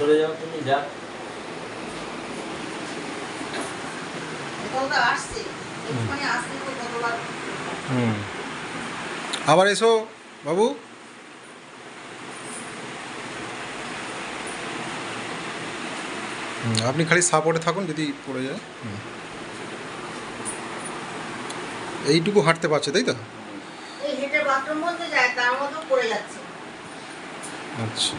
সরে যাও তুমি যা। হুম। আবার এসো বাবু। আপনি খালি সাপোর্টে থাকুন যদি পড়ে যায়। হুম। এইটুকু হাঁটতে পারছে তাই তো? এই হেঁটে বাথরুম বলতে যায় তার মধ্যে পড়ে যাচ্ছে। আচ্ছা।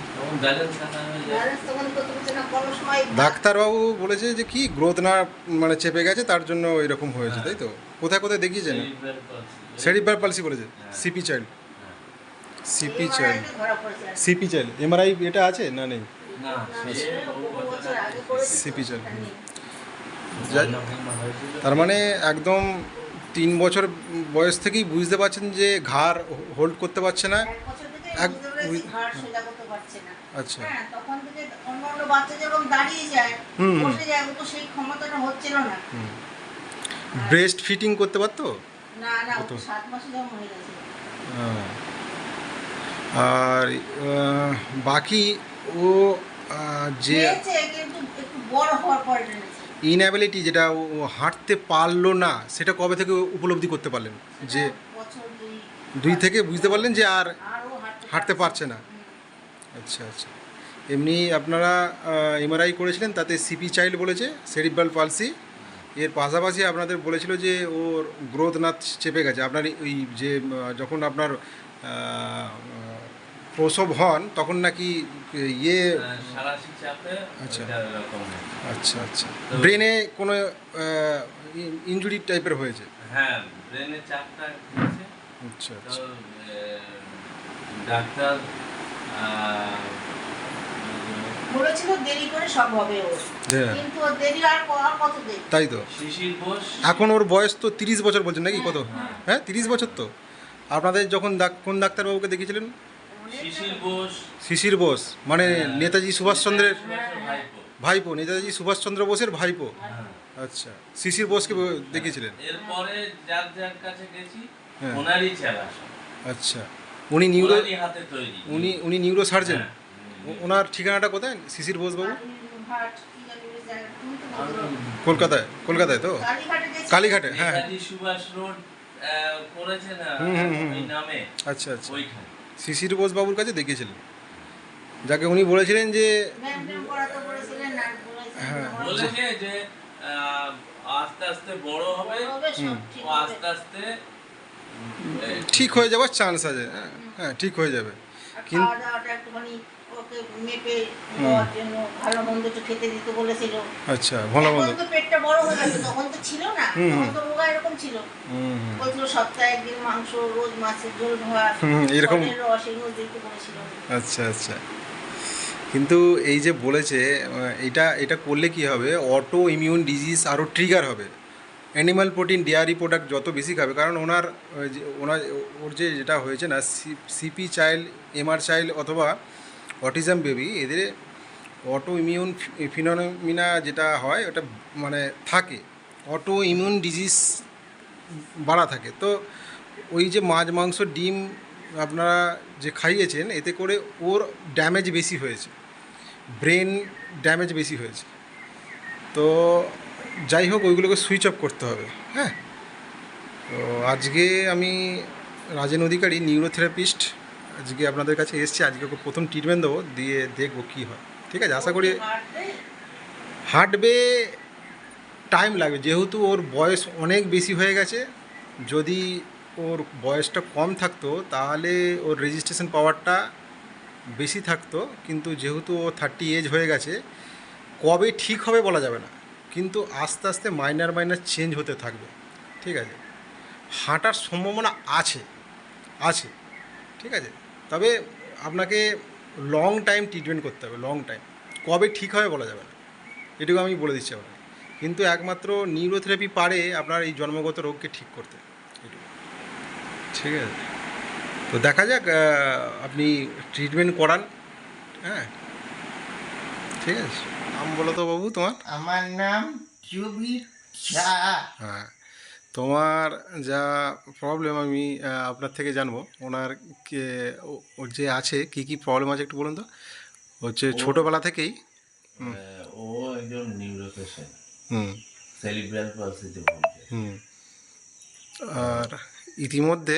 হয়ে ডাক্তারবাবু বলেছে যে কি গ্রোথ না মানে চেপে গেছে তার জন্য এরকম হয়েছে তাই তো? কোথায় কোথায় দেখিয়েছেন। সেরিব্রাল পালসি বলেছে। হ্যাঁ। সিপি চাইল্ড হ্যাঁ। CP child. CP child MRI এটা আছে না নেই। সিপি চাইল্ড হয়েছিল। তার মানে একদম তিন বছর বয়স থেকেই বুঝতে পারছেন যে ঘাড় হোল্ড করতে পারছে না। এক না। আচ্ছা। হ্যাঁ তখন থেকে অন্য অন্য বাচ্চা যেরকম দাঁড়িয়ে যায় হুম, হুম। বসে যায় ও তো সেই ক্ষমতাটা হচ্ছিল না। ব্রেস্ট ফিটিং করতে পারতো? না না ও কত? তো সাত মাসে যখন হয়ে গেছে। আর বাকি ও যে ইনঅ্যাবিলিটি যেটা ও হাঁটতে পারল না সেটা কবে থেকে উপলব্ধি করতে পারলেন? যে দুই থেকে বুঝতে পারলেন যে আর হাঁটতে পারছে না। আচ্ছা আচ্ছা। এমনি আপনারা এমআরআই করেছিলেন তাতে সিপি চাইল্ড বলেছে সেরিব্রাল পালসি এর পাশাপাশি আপনাদের বলেছিল যে ওর গ্রোথ না চেপে গেছে। আপনার ওই যে যখন আপনার প্রসব হন তখন নাকি ইয়ে হ্যাঁ, আচ্ছা। হয়। আচ্ছা আচ্ছা। ব্রেনে কোনো ইনজুরি টাইপের হয়েছে? হ্যাঁ ব্রেনে চাপটা আচ্ছা আচ্ছা। ডাক্তার বলেছিল দেরি করে সব হবে ওর। হ্যাঁ। কিন্তু ওর দেরি আর কত দেরি? তাই তো। শিশির বোস। এখন ওর বয়স তো তিরিশ বছর বলছেন নাকি? কত? হ্যাঁ। হ্যাঁ। তিরিশ বছর তো। আপনাদের যখন কোন ডাক্তারবাবুকে দেখিয়েছিলেন? শিশির বোস। শিশির বোস মানে হ্যাঁ। নেতাজি সুভাষচন্দ্রের ভাইপো। ভাইপো নেতাজি সুভাষচন্দ্র বোসের ভাইপো। হ্যাঁ। আচ্ছা শিশির বোসকে দেখিয়েছিলেন? এরপরে যার যার কাছে গেছি হ্যাঁ। ওনারই আচ্ছা। উনি নিউরো ওনারই হাতে তৈরি উনি উনি নিউরো সার্জেন হ্যাঁ। ওনার ঠিকানাটা কোথায় শিশির বোস বাবু হাট কি জানি বেশ জায়গা, তুমি তো বলতে পারো। আমরা কলকাতায় কলকাতায় তো কালীঘাটে। হ্যাঁ হুম। আচ্ছা আচ্ছা শিশির বোস বাবুর কাছে দেখিয়েছিলেন যাকে উনি বলেছিলেন যে হ্যাঁ। আস্তে আস্তে বড় হবে। আস্তে আস্তে ঠিক হয়ে যাওয়ার চান্স আছে। হ্যাঁ হ্যাঁ ঠিক হয়ে যাবে। আর কিন- খাওয়া দাওয়াটা একটুখানি ওকে মেপে দেওয়ার জন্য ভালো মন্দ একটু খেতে দিতে বলেছিল। আচ্ছা ভালো মন্দ। পেটটা বড় হয়ে গেছে তখন তো ছিল না। হুম, তখন হুম। তো রোগা এরকম ছিল। হুম হুম। বলছিল সপ্তাহে একদিন মাংস রোজ মাছের ঝোল ভাত হুম, এরকম- রস এগুলো দিতে বলেছিল। আচ্ছা আচ্ছা। কিন্তু এই যে বলেছে এটা এটা করলে কি হবে? অটো ইমিউন ডিজিজ আরও ট্রিগার হবে। অ্যানিমাল প্রোটিন ডেয়ারি প্রোডাক্ট যত বেশি খাবে, কারণ ওনার ওনার, ওর যে যেটা হয়েছে না সিপি চাইল্ড এমআর চাইল্ড অথবা অটিজম বেবি এদের অটো ইমিউন ফিনোমিনা যেটা হয়, ওটা মানে থাকে। অটো ইমিউন ডিজিজ বাড়া থাকে। তো ওই যে মাছ, মাংস, ডিম আপনারা যে খাইয়েছেন, এতে করে ওর ড্যামেজ বেশি হয়েছে। ব্রেন ড্যামেজ বেশি হয়েছে। তো যাই হোক ওইগুলোকে সুইচ অফ করতে হবে হ্যাঁ? তো আজকে আমি রাজেন অধিকারী নিউরোথেরাপিস্ট আজকে আপনাদের কাছে এসেছি। আজকে ওকে প্রথম ট্রিটমেন্ট দেবো দিয়ে দেখব কী হয়। ঠিক আছে? আশা করি হাঁটবে, টাইম লাগবে। যেহেতু ওর বয়স অনেক বেশি হয়ে গেছে যদি ওর বয়সটা কম থাকতো তাহলে ওর রেজিস্ট্রেশন পাওয়ারটা বেশি থাকতো। কিন্তু যেহেতু ও থার্টি এজ হয়ে গেছে কবে ঠিক হবে বলা যাবে না। কিন্তু আস্তে আস্তে মাইনার মাইনার চেঞ্জ হতে থাকবে। ঠিক আছে? হাঁটার সম্ভাবনা আছে আছে। ঠিক আছে? তবে আপনাকে লং টাইম ট্রিটমেন্ট করতে হবে লং টাইম কবে ঠিক হবে বলা যাবে না। এটুকু আমি বলে দিচ্ছি আপনাকে। কিন্তু একমাত্র নিউরোথেরাপি পারে আপনার এই জন্মগত রোগকে ঠিক করতে। এটুকু। ঠিক আছে? তো দেখা যাক আপনি ট্রিটমেন্ট করান হ্যাঁ? ঠিক আছে। নাম বলো তো বাবু তোমার। আমার নাম শাহ। হ্যাঁ তোমার যা প্রবলেম আমি আপনার থেকে জানব। ওনার কে ওর যে আছে কি কি প্রবলেম আছে একটু বলুন তো? হচ্ছে ছোটোবেলা থেকেই। ও একজন নিউরো পেশেন্ট হুম। পালসিতে হুম। আর ইতিমধ্যে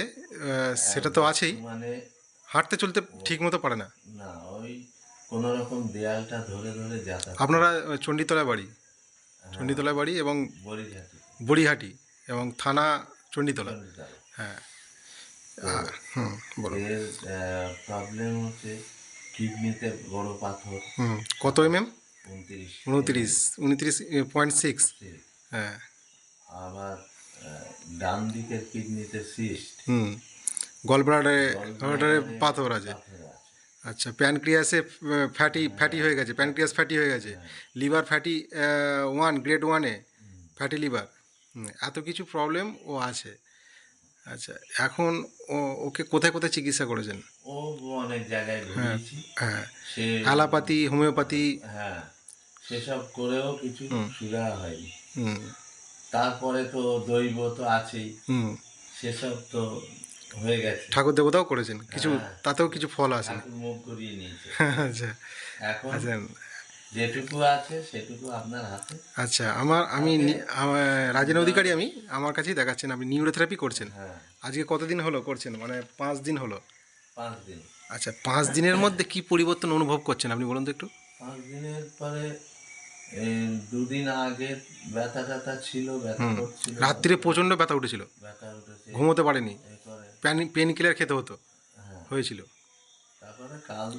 সেটা তো আছেই। মানে হাঁটতে চলতে ঠিক মতো পারে না। না ওই কোন রকম দেয়ালটা ধরে ধরে যাতায়াত আপনারা আহ, চণ্ডীতলায় বাড়ি? চণ্ডীতলায় বাড়ি এবং বড়িঘাটি বড়িহাটি এবং থানা চণ্ডীতলা? চণ্ডীতলা। হ্যাঁ। হুম বলো এর প্রবলেম হচ্ছে কিডনিতে বড় পাথর। হুম কত এম এম উনত্রিশ উনত্রিশ উনত্রিশ পয়েন্ট সিক্স হ্যাঁ। আবার ডান দিকের কিডনিতে সিস্ট হুম। গলব্লাডারে পাথর আছে। আচ্ছা প্যানক্রিয়াসে ফ্যাটি ফ্যাটি হয়ে গেছে প্যানক্রিয়াস ফ্যাটি হয়ে গেছে। লিভার ফ্যাটি ওয়ান গ্রেড ওয়ানে ফ্যাটি লিভার এত কিছু প্রবলেম ও আছে। আচ্ছা এখন ওকে কোথায় কোথায় চিকিৎসা করেছেন? ও অনেক জায়গায় ঘুরিয়েছি। হ্যাঁ সে অ্যালোপ্যাথি হোমিওপ্যাথি। হ্যাঁ সেসব করেও কিছু সুবিধা হয়নি। হুম। তারপরে তো দৈব তো আছেই। সেসব তো হয়ে গেছে। ঠাকুর দেবতাও করেছেন। কিছু হ্যাঁ। তাতেও কিছু ফল আছে। মুখ করিয়ে নিয়েছে। আচ্ছা। এখন আচ্ছা। যেটুকু আছে সেটুকু আপনার হাতে। আচ্ছা আমার আমি আমার- রাজেন অধিকারী আমি। আমার কাছেই দেখাচ্ছেন আপনি নিউরোথেরাপি করছেন। হ্যাঁ। আজকে কতদিন হলো করছেন? মানে পাঁচ দিন হলো। পাঁচ দিন। আচ্ছা পাঁচ দিনের মধ্যে কি পরিবর্তন অনুভব করছেন আপনি বলুন তো একটু? পাঁচ দিনের পরে দুদিন আগে ব্যথা ট্যাথা ছিল ব্যথা রাত্রিরে প্রচণ্ড ব্যথা উঠেছিল। ব্যথা উঠেছে। ঘুমোতে পারেনি। পেন পেন কিলার খেতে হতো। হ্যাঁ। হয়েছিল। তারপরে কাল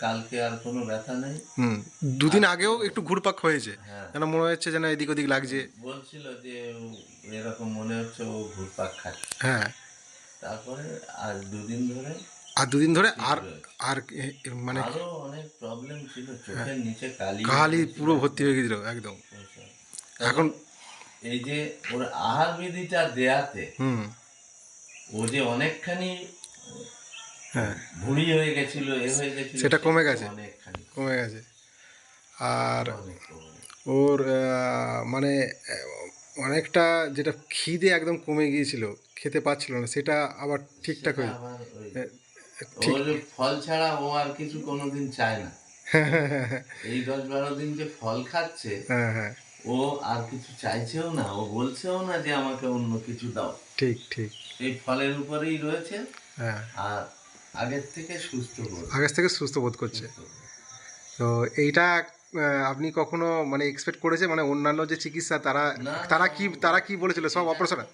কালকে আর কোনো ব্যথা নেই? হুম দুদিন আগেও একটু ঘুরপাক হয়েছে। হ্যাঁ। যেন মনে হচ্ছে যেন এদিক ওদিক লাগছে। বলছিল যে এরকম মনে হচ্ছে ও ঘুরপাক খাচ্ছে। হ্যাঁ। তারপরে আর দুদিন ধরে আর দুদিন ধরে আর আর মানে অনেক প্রবলেম ছিল চোখের নিচে কালি কালি পুরো ভর্তি হয়ে গেছিল একদম। এখন এই যে ওর আহার বিধিটা দেয়াতে হুম। ও যে অনেকখানি হ্যাঁ। হয়ে গেছিল এ হয়ে গেছিল সেটা কমে গেছে? অনেকখানি। কমে গেছে। আর ওর মানে অনেকটা যেটা খিদে একদম কমে গিয়েছিল খেতে পাচ্ছিল না সেটা আবার ঠিকঠাক হয়ে ফল ছাড়া ও আর কিছু কোনোদিন চায় না। এই দশ বারো দিন যে ফল খাচ্ছে হ্যাঁ হ্যাঁ। ও আর কিছু চাইছেও না ও বলছেও না যে আমাকে অন্য কিছু দাও। ঠিক ঠিক। এই ফলের উপরেই রয়েছে হ্যাঁ। আর আগের থেকে সুস্থ বোধ। আগের থেকে সুস্থ বোধ করছে। তো এইটা আপনি কখনো মানে এক্সপেক্ট করেছে মানে অন্যান্য যে চিকিৎসা তারা তারা কি তারা কি বলেছিল? সব অপারেশন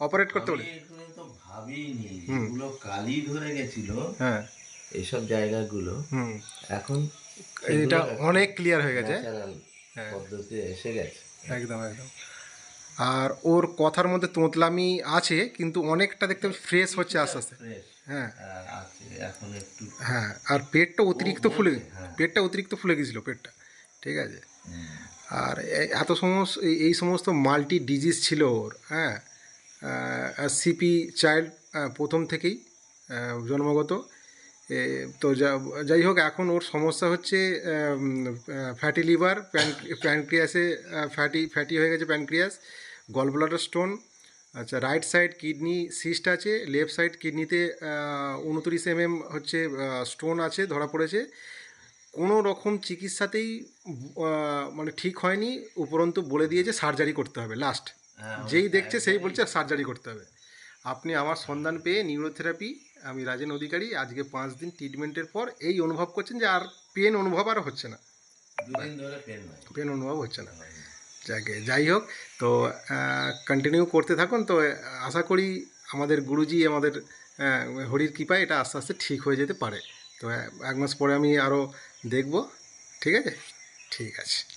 অপারেট করতে বলে? এগুলো তো ভাবিনি। যেগুলো কালি ধরে গেছিল। হ্যাঁ। এইসব জায়গাগুলো। হুম। এখন এটা অনেক ক্লিয়ার হয়ে গেছে। পদ্ধতি এসে গেছে। একদম একদম। আর ওর কথার মধ্যে তোতলামি আছে কিন্তু অনেকটা দেখতে ফ্রেশ হচ্ছে আস্তে আস্তে। হ্যাঁ। আছে এখন একটু হ্যাঁ আর পেটটা অতিরিক্ত ফুলে পেটটা অতিরিক্ত ফুলে গেছিল পেটটা। ঠিক আছে? আর এত সমস্ত এই- এই সমস্ত মাল্টি ডিজিজ ছিল ওর হ্যাঁ? সিপি চাইল্ড প্রথম থেকেই জন্মগত। তো যা- যাই হোক এখন ওর সমস্যা হচ্ছে ফ্যাটি লিভার প্যান প্যানক্রিয়াসে ফ্যাটি ফ্যাটি হয়ে গেছে প্যানক্রিয়াস গলব্লাডার স্টোন আচ্ছা রাইট সাইড কিডনি সিস্ট আছে লেফট সাইড কিডনিতে উনত্রিশ এমএম হচ্ছে স্টোন আছে ধরা পড়েছে। কোনো রকম চিকিৎসাতেই মানে ঠিক হয়নি উপরন্তু বলে দিয়েছে সার্জারি করতে হবে লাস্ট হ্যাঁ, যেই দেখছে সেই বলছে সার্জারি করতে হবে। আপনি আমার সন্ধান পেয়ে নিউরোথেরাপি আমি রাজেন অধিকারী আজকে পাঁচ দিন ট্রিটমেন্টের পর এই অনুভব করছেন যে আর পেন অনুভব আর হচ্ছে না। পেন অনুভব হচ্ছে না। যাকে যাই হোক তো কন্টিনিউ করতে থাকুন তো আশা করি আমাদের গুরুজি আমাদের হরির কৃপায় এটা আস্তে আস্তে ঠিক হয়ে যেতে পারে। তো এক মাস পরে আমি আরও দেখব ঠিক আছে? ঠিক আছে।